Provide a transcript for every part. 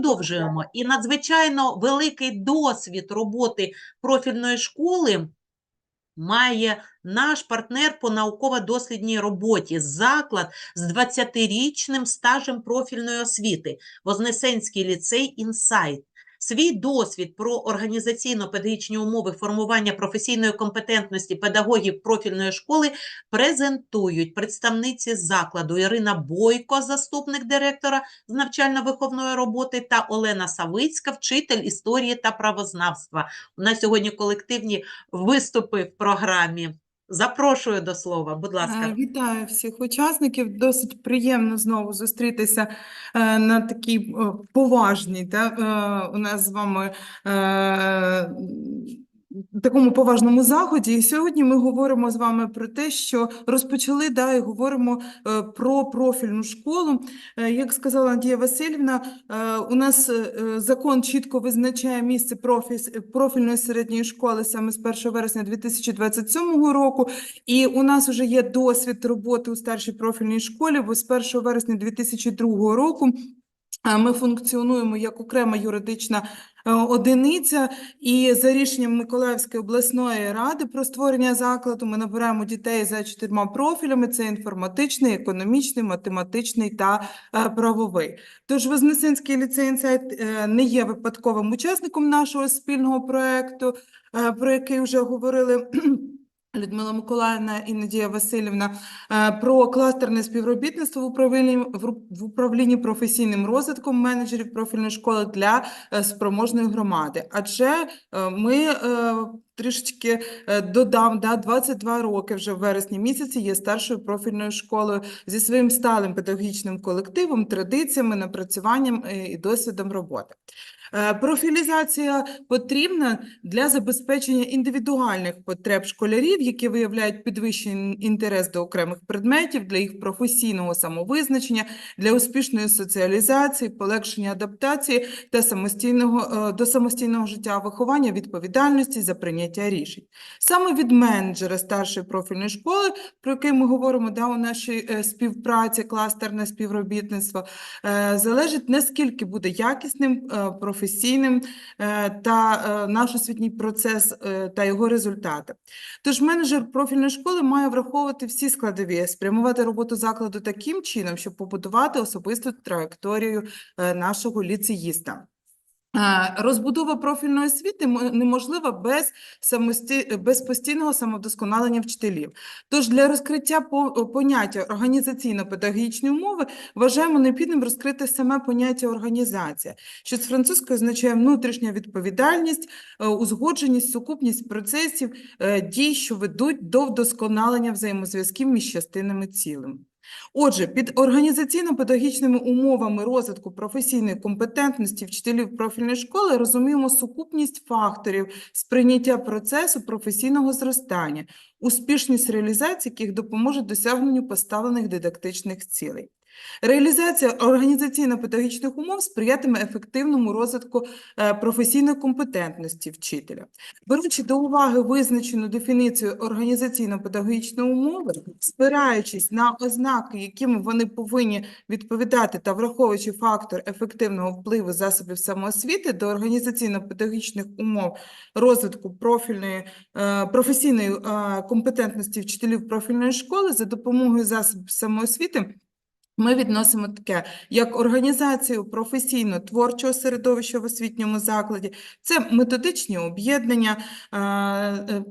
продовжуємо. І надзвичайно великий досвід роботи профільної школи має наш партнер по науково-дослідній роботі, заклад з 20-річним стажем профільної освіти, Вознесенський ліцей «Інсайт». Свій досвід про організаційно-педагогічні умови формування професійної компетентності педагогів профільної школи презентують представниці закладу Ірина Бойко, заступник директора з навчально-виховної роботи, та Олена Савицька, вчитель історії та правознавства. У нас сьогодні колективні виступи в програмі. Запрошую до слова, будь Е, ласка. Вітаю всіх учасників. Досить приємно знову зустрітися е, на такій е, поважній та, у нас з вами такому поважному заході. І сьогодні ми говоримо з вами про те, що розпочали да, і говоримо е, про профільну школу. Е, Як сказала Надія Васильівна, е, у нас закон чітко визначає місце профільної середньої школи саме з 1 вересня 2027 року. І у нас вже є досвід роботи у старшій профільній школі, бо з 1 вересня 2002 року ми функціонуємо як окрема юридична е, одиниця, і за рішенням Миколаївської обласної ради про створення закладу ми набираємо дітей за чотирма профілями: це інформатичний, економічний, математичний та е, правовий. Тож Вознесенський ліцей «Інсайт» е, не є випадковим учасником нашого спільного проекту, про який вже говорили. Людмила Миколаївна і Надія Васильівна е, про кластерне співробітництво в управлінні, в управлінні професійним розвитком менеджерів профільної школи для е, спроможної громади. Адже е, ми трішечки додам, да, 22 роки вже в вересні місяці є старшою профільною школою зі своїм сталим педагогічним колективом, традиціями, напрацювням е, і досвідом роботи. Е, Профілізація потрібна для забезпечення індивідуальних потреб школярів, які виявляють підвищений інтерес до окремих предметів, для їх професійного самовизначення, для успішної соціалізації, полегшення адаптації та самостійного е, до самостійного життя виховання, відповідальності за прийняття рішень. Саме від менеджера старшої профільної школи, про який ми говоримо да, у нашій е, співпраці, кластерне співробітництво, залежить наскільки буде якісним, е, професійним е, та е, наш освітній процес е, та його результати. Тож менеджер профільної школи має враховувати всі складові, спрямувати роботу закладу таким чином, щоб побудувати особисту траєкторію нашого ліцеїста. Розбудова профільної освіти мо- неможлива без, самості... без постійного самовдосконалення вчителів. Тож для розкриття по- поняття організаційно-педагогічні умови вважаємо необхідним розкрити саме поняття організація, що з французької означає внутрішня відповідальність, е, узгодженість, сукупність процесів, е, дій, що ведуть до вдосконалення взаємозв'язків між частинами цілим. Отже, під організаційно-педагогічними умовами розвитку професійної компетентності вчителів профільної школи розуміємо сукупність факторів сприйняття процесу професійного зростання, успішність реалізації яких допоможе досягненню поставлених дидактичних цілей. Реалізація організаційно-педагогічних умов сприятиме ефективному розвитку е, професійної компетентності вчителя. Беручи до уваги визначену дефініцію організаційно-педагогічної умови, спираючись на ознаки, якими вони повинні відповідати та враховуючи фактор ефективного впливу засобів самоосвіти до організаційно-педагогічних умов розвитку профільної е, професійної е, компетентності вчителів профільної школи за допомогою засобів самоосвіти ми відносимо таке як організацію професійно-творчого середовища в освітньому закладі, це методичні об'єднання, е,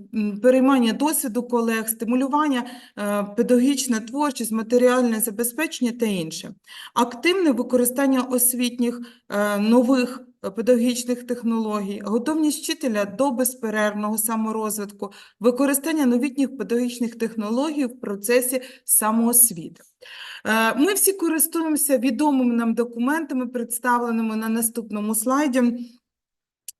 переймання досвіду колег, стимулювання е, педагогічна творчість, матеріальне забезпечення та інше. Активне використання освітніх е, нових педагогічних технологій, готовність вчителя до безперервного саморозвитку, використання новітніх педагогічних технологій в процесі самоосвіти. Е, Ми всі користуємося відомими нам документами, представленими на наступному слайді.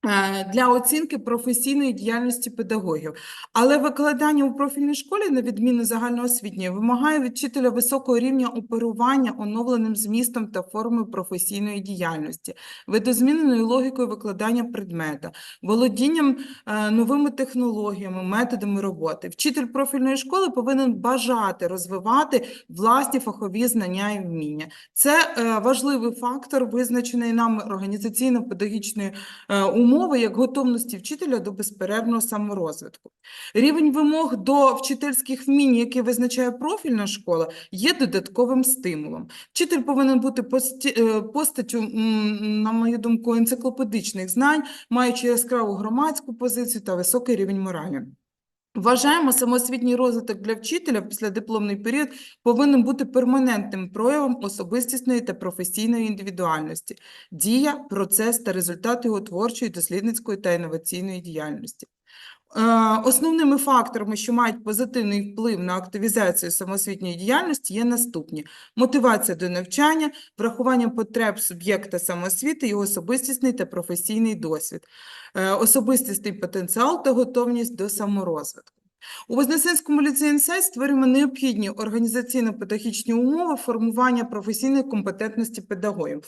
Е, для оцінки професійної діяльності педагогів. Але викладання у профільній школі, на відміну загальноосвітньої, вимагає від вчителя високого рівня оперування оновленим змістом та формою професійної діяльності, видозміненою логікою викладання предмета, володінням е, новими технологіями, методами роботи. Вчитель профільної школи повинен бажати розвивати власні фахові знання і вміння. Це е, важливий фактор, визначений нами організаційно-педагогічної е, умови як готовності вчителя до безперервного саморозвитку. Рівень вимог до вчительських вмінь, які визначає профільна школа, є додатковим стимулом. Вчитель повинен бути е, постаттю, на мою думку, енциклопедичних знань, маючи яскраву громадську позицію та високий рівень моралі. Вважаємо, самоосвітній розвиток для вчителя в післядипломний період повинен бути перманентним проявом особистісної та професійної індивідуальності, дія, процес та результат його творчої, дослідницької та інноваційної діяльності. Е, Основними факторами, що мають позитивний вплив на активізацію самоосвітньої діяльності, є наступні: мотивація до навчання, врахування потреб суб'єкта самоосвіти, його особистісний та професійний досвід, е, особистісний потенціал та готовність до саморозвитку. У Вознесенському ліцеї «Інсайт» створюємо необхідні організаційно-педагогічні умови формування професійної компетентності педагогів.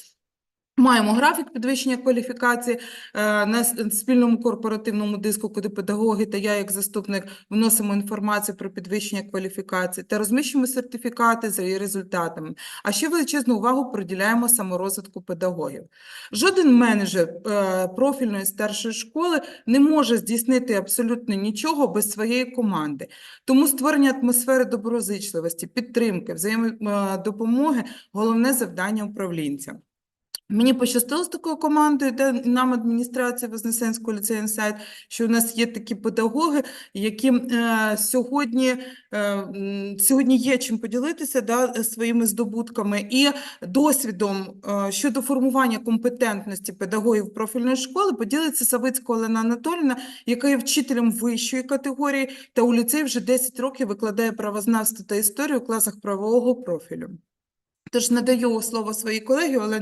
Маємо графік підвищення кваліфікації е, на спільному корпоративному диску, куди педагоги та я, як заступник, вносимо інформацію про підвищення кваліфікації та розміщуємо сертифікати за її результатами. А ще величезну увагу приділяємо саморозвитку педагогів. Жоден менеджер е, профільної старшої школи не може здійснити абсолютно нічого без своєї команди. Тому створення атмосфери доброзичливості, підтримки, взаємодопомоги – головне завдання управлінця. Мені пощастило з такою командою, де нам адміністрація Вознесенського ліцею «Інсайт», що у нас є такі педагоги, які е, сьогодні, е, сьогодні є чим поділитися да, своїми здобутками і досвідом е, щодо формування компетентності педагогів профільної школи поділиться Савицька Олена Анатоліївна, яка є вчителем вищої категорії та у ліцеї вже 10 років викладає правознавство та історію у класах правового профілю. Тож надаю слово своїй колегі Олені